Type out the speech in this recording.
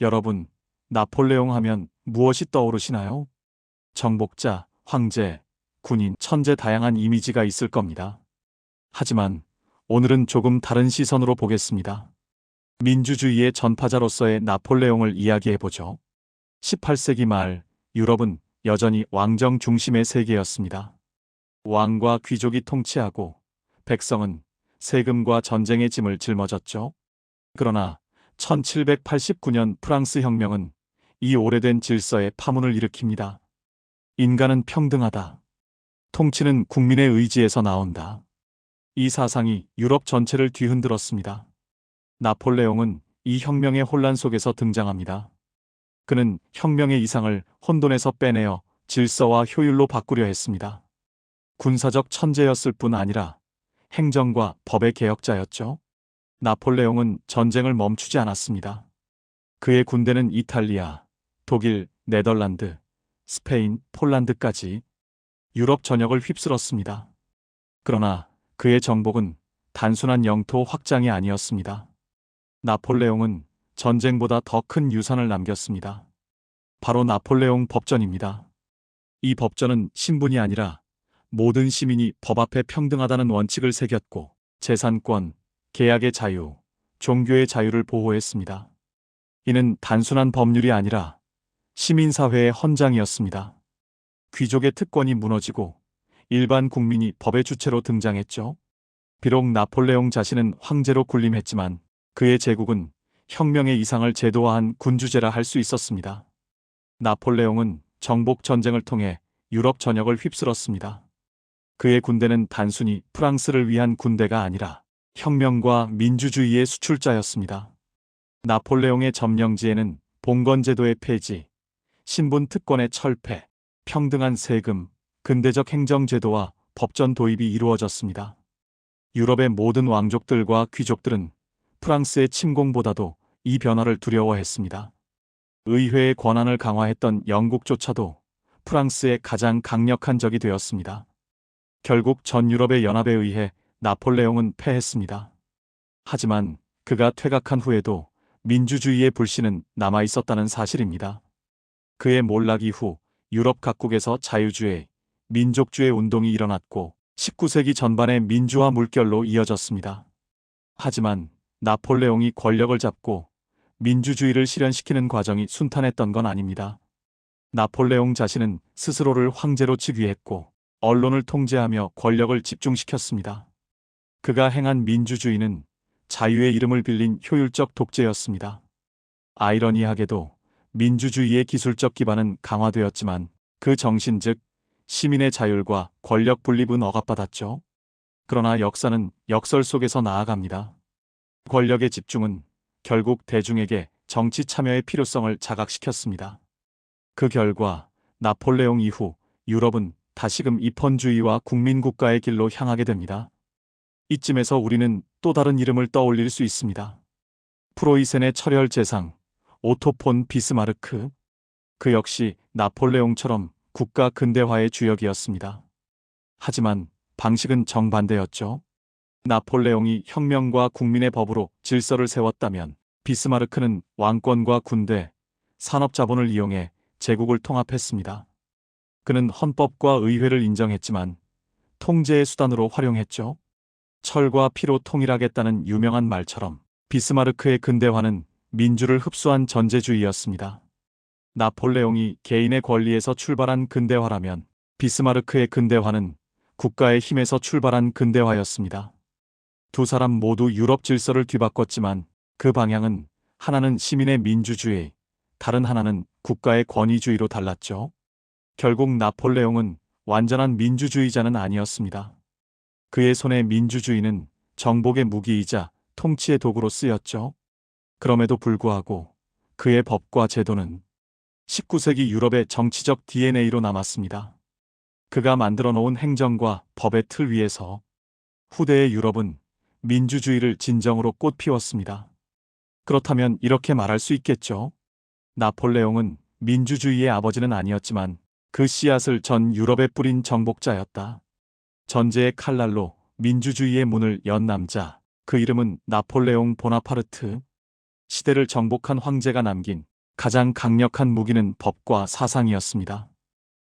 여러분, 나폴레옹 하면 무엇이 떠오르시나요? 정복자, 황제, 군인, 천재 다양한 이미지가 있을 겁니다. 하지만 오늘은 조금 다른 시선으로 보겠습니다. 민주주의의 전파자로서의 나폴레옹을 이야기해보죠. 18세기 말 유럽은 여전히 왕정 중심의 세계였습니다. 왕과 귀족이 통치하고 백성은 세금과 전쟁의 짐을 짊어졌죠. 그러나 1789년 프랑스 혁명은 이 오래된 질서에 파문을 일으킵니다. 인간은 평등하다. 통치는 국민의 의지에서 나온다. 이 사상이 유럽 전체를 뒤흔들었습니다. 나폴레옹은 이 혁명의 혼란 속에서 등장합니다. 그는 혁명의 이상을 혼돈에서 빼내어 질서와 효율로 바꾸려 했습니다. 군사적 천재였을 뿐 아니라 행정과 법의 개혁자였죠. 나폴레옹은 전쟁을 멈추지 않았습니다. 그의 군대는 이탈리아, 독일, 네덜란드, 스페인, 폴란드까지 유럽 전역을 휩쓸었습니다. 그러나 그의 정복은 단순한 영토 확장이 아니었습니다. 나폴레옹은 전쟁보다 더 큰 유산을 남겼습니다. 바로 나폴레옹 법전입니다. 이 법전은 신분이 아니라 모든 시민이 법 앞에 평등하다는 원칙을 새겼고 재산권, 계약의 자유, 종교의 자유를 보호했습니다. 이는 단순한 법률이 아니라 시민사회의 헌장이었습니다. 귀족의 특권이 무너지고 일반 국민이 법의 주체로 등장했죠. 비록 나폴레옹 자신은 황제로 군림했지만 그의 제국은 혁명의 이상을 제도화한 군주제라 할 수 있었습니다. 나폴레옹은 정복 전쟁을 통해 유럽 전역을 휩쓸었습니다. 그의 군대는 단순히 프랑스를 위한 군대가 아니라 혁명과 민주주의의 수출자였습니다. 나폴레옹의 점령지에는 봉건제도의 폐지, 신분 특권의 철폐, 평등한 세금, 근대적 행정제도와 법전 도입이 이루어졌습니다. 유럽의 모든 왕족들과 귀족들은 프랑스의 침공보다도 이 변화를 두려워했습니다. 의회의 권한을 강화했던 영국조차도 프랑스의 가장 강력한 적이 되었습니다. 결국 전 유럽의 연합에 의해 나폴레옹은 패했습니다. 하지만 그가 퇴각한 후에도 민주주의의 불씨는 남아 있었다는 사실입니다. 그의 몰락 이후 유럽 각국에서 자유주의, 민족주의 운동이 일어났고 19세기 전반의 민주화 물결로 이어졌습니다. 하지만 나폴레옹이 권력을 잡고 민주주의를 실현시키는 과정이 순탄했던 건 아닙니다. 나폴레옹 자신은 스스로를 황제로 즉위했고 언론을 통제하며 권력을 집중시켰습니다. 그가 행한 민주주의는 자유의 이름을 빌린 효율적 독재였습니다. 아이러니하게도 민주주의의 기술적 기반은 강화되었지만 그 정신 즉 시민의 자율과 권력 분립은 억압받았죠. 그러나 역사는 역설 속에서 나아갑니다. 권력의 집중은 결국 대중에게 정치 참여의 필요성을 자각시켰습니다. 그 결과 나폴레옹 이후 유럽은 다시금 입헌주의와 국민국가의 길로 향하게 됩니다. 이쯤에서 우리는 또 다른 이름을 떠올릴 수 있습니다. 프로이센의 철혈 재상, 오토폰 비스마르크. 그 역시 나폴레옹처럼 국가 근대화의 주역이었습니다. 하지만 방식은 정반대였죠. 나폴레옹이 혁명과 국민의 법으로 질서를 세웠다면 비스마르크는 왕권과 군대, 산업 자본을 이용해 제국을 통합했습니다. 그는 헌법과 의회를 인정했지만 통제의 수단으로 활용했죠. 철과 피로 통일하겠다는 유명한 말처럼 비스마르크의 근대화는 민주를 흡수한 전제주의였습니다. 나폴레옹이 개인의 권리에서 출발한 근대화라면 비스마르크의 근대화는 국가의 힘에서 출발한 근대화였습니다. 두 사람 모두 유럽 질서를 뒤바꿨지만 그 방향은 하나는 시민의 민주주의, 다른 하나는 국가의 권위주의로 달랐죠. 결국 나폴레옹은 완전한 민주주의자는 아니었습니다. 그의 손에 민주주의는 정복의 무기이자 통치의 도구로 쓰였죠. 그럼에도 불구하고 그의 법과 제도는 19세기 유럽의 정치적 DNA로 남았습니다. 그가 만들어 놓은 행정과 법의 틀 위에서 후대의 유럽은 민주주의를 진정으로 꽃피웠습니다. 그렇다면 이렇게 말할 수 있겠죠. 나폴레옹은 민주주의의 아버지는 아니었지만 그 씨앗을 전 유럽에 뿌린 정복자였다. 전제의 칼날로 민주주의의 문을 연 남자. 그 이름은 나폴레옹 보나파르트. 시대를 정복한 황제가 남긴 가장 강력한 무기는 법과 사상이었습니다.